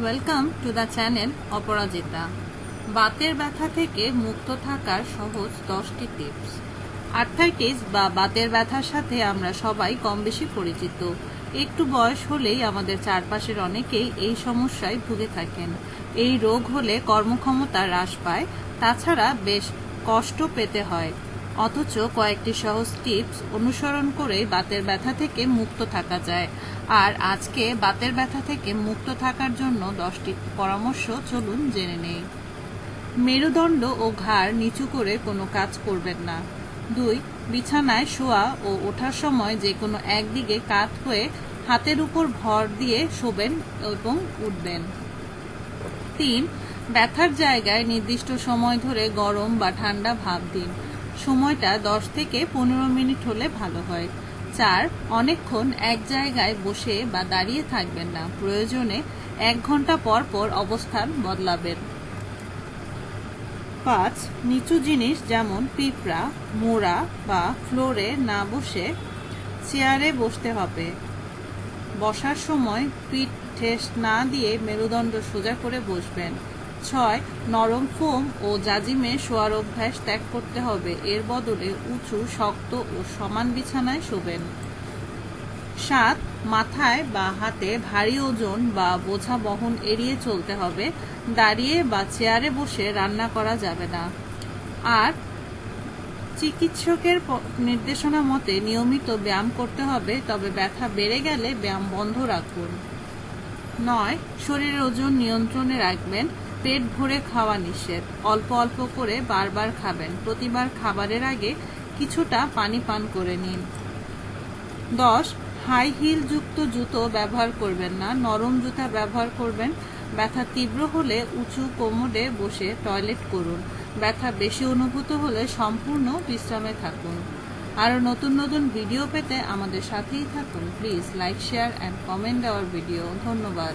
Welcome to the channel Aparajita. বাতের ব্যথা থেকে মুক্ত থাকার সহজ দশটি টিপস আর্থাইটিস বা বাতের ব্যথার সাথে আমরা সবাই কম বেশি পরিচিত। একটু বয়স হলেই আমাদের চারপাশের অনেকেই এই সমস্যায় ভুগে থাকেন। এই রোগ হলে কর্মক্ষমতা হ্রাস পায়, তাছাড়া বেশ কষ্ট পেতে হয়। অথচ কয়েকটি সহজ টিপস অনুসরণ করে বাতের ব্যথা থেকে মুক্ত থাকা যায়। আর আজকে বাতের ব্যথা থেকে মুক্ত থাকার জন্য দশটি পরামর্শ চলুন জেনে নেই। মেরুদণ্ড ও ঘাড় নিচু করে কোনো কাজ করবেন না। দুই, বিছানায় শোয়া ও ওঠার সময় যে কোনো একদিকে কাত হয়ে হাতের উপর ভর দিয়ে শোবেন এবং উঠবেন। তিন, ব্যথার জায়গায় নির্দিষ্ট সময় ধরে গরম বা ঠান্ডা ভাব দিন। সময়টা দশ থেকে পনেরো মিনিট হলে ভালো হয়। চার অনেকক্ষণ এক জায়গায় বসে বা দাঁড়িয়ে থাকবেন না। প্রয়োজনে এক ঘণ্টা পর পর অবস্থান বদলাবেন। পাঁচ, নিচু জিনিস যেমন পিঁপড়া, মোড়া বা ফ্লোরে না বসে চেয়ারে বসতে হবে। বসার সময় পিঠ ঠেস না দিয়ে মেরুদণ্ড সোজা করে বসবেন। ছয়, নরম ফোম ও জাজিমে শোয়ার অভ্যাস ত্যাগ করতে হবে। এর বদলে উঁচু, শক্ত ও সমান বিছানায় শোবেন। সাত, মাথায় বা হাতে ভারী ওজন বা বোঝা বহন এড়িয়ে চলতে হবে। দাঁড়িয়ে বা চেয়ারে বসে রান্না করা যাবে না। আর চিকিৎসকের নির্দেশনা মতে নিয়মিত ব্যায়াম করতে হবে, তবে ব্যথা বেড়ে গেলে ব্যায়াম বন্ধ রাখুন। নয়, শরীরের ওজন নিয়ন্ত্রণে রাখবেন। পেট ভরে খাওয়া নিষেধ। অল্প অল্প করে বারবার খাবেন। প্রতিবার খাবারের আগে কিছুটা পানি পান করে নিন। দশ, হাই হিল যুক্ত জুতো ব্যবহার করবেন না। নরম জুতা ব্যবহার করবেন। ব্যথা তীব্র হলে উঁচু কোমরে বসে টয়লেট করুন। ব্যথা বেশি অনুভূত হলে সম্পূর্ণ বিশ্রামে থাকুন। আরও নতুন নতুন ভিডিও পেতে আমাদের সাথেই থাকুন। Please like, share, and comment our video. ধন্যবাদ।